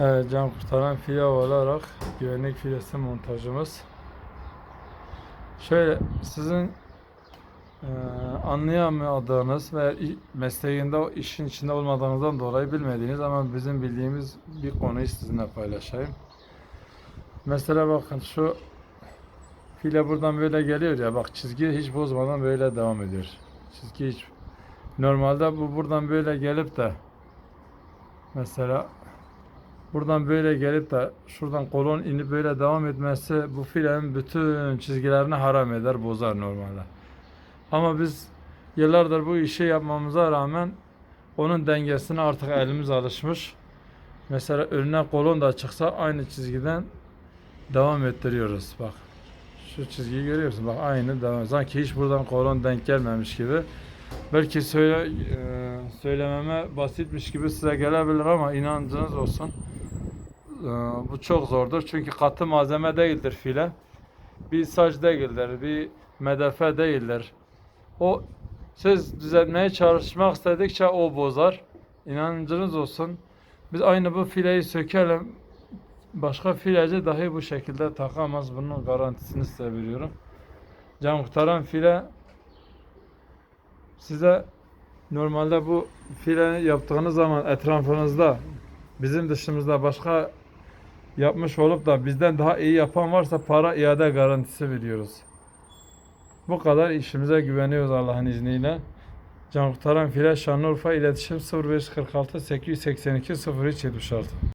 Evet, can kurtaran file olarak güvenlik filesi montajımız. Şöyle sizin eee anlayamadığınız ve mesleğinde o işin içinde olmadığınızdan dolayı bilmediğiniz ama bizim bildiğimiz bir konuyu sizinle paylaşayım. Mesela bakın şu file buradan böyle geliyor ya bak çizgi hiç bozmadan böyle devam ediyor. Çizgi hiç normalde bu buradan böyle gelip de mesela buradan böyle gelip de şuradan kolon inip böyle devam etmesi bu filenin bütün çizgilerini haram eder, bozar normalde. Ama biz yıllardır bu işi yapmamıza rağmen onun dengesine artık elimiz alışmış. Mesela önüne kolon da çıksa aynı çizgiden devam ettiriyoruz. Bak şu çizgiyi görüyorsun. Bak aynı devam. Sanki hiç buradan kolon denk gelmemiş gibi. Belki söyle, e, söylememe basitmiş gibi size gelebilir ama inancınız olsun. E, bu çok zordur. Çünkü katı malzeme değildir file. Bir saç değildir, bir medefe değildir. O siz düzeltmeye çalışmak istedikçe o bozar. İnancınız olsun. Biz aynı bu fileyi sökelim. Başka fileci dahi bu şekilde takamaz. Bunun garantisini size veriyorum. Can kurtaran file size normalde bu file yaptığınız zaman etrafınızda bizim dışımızda başka yapmış olup da bizden daha iyi yapan varsa para iade garantisi veriyoruz. Bu kadar işimize güveniyoruz Allah'ın izniyle. Can kurtaran file Şanlıurfa iletişim 0546 882 0376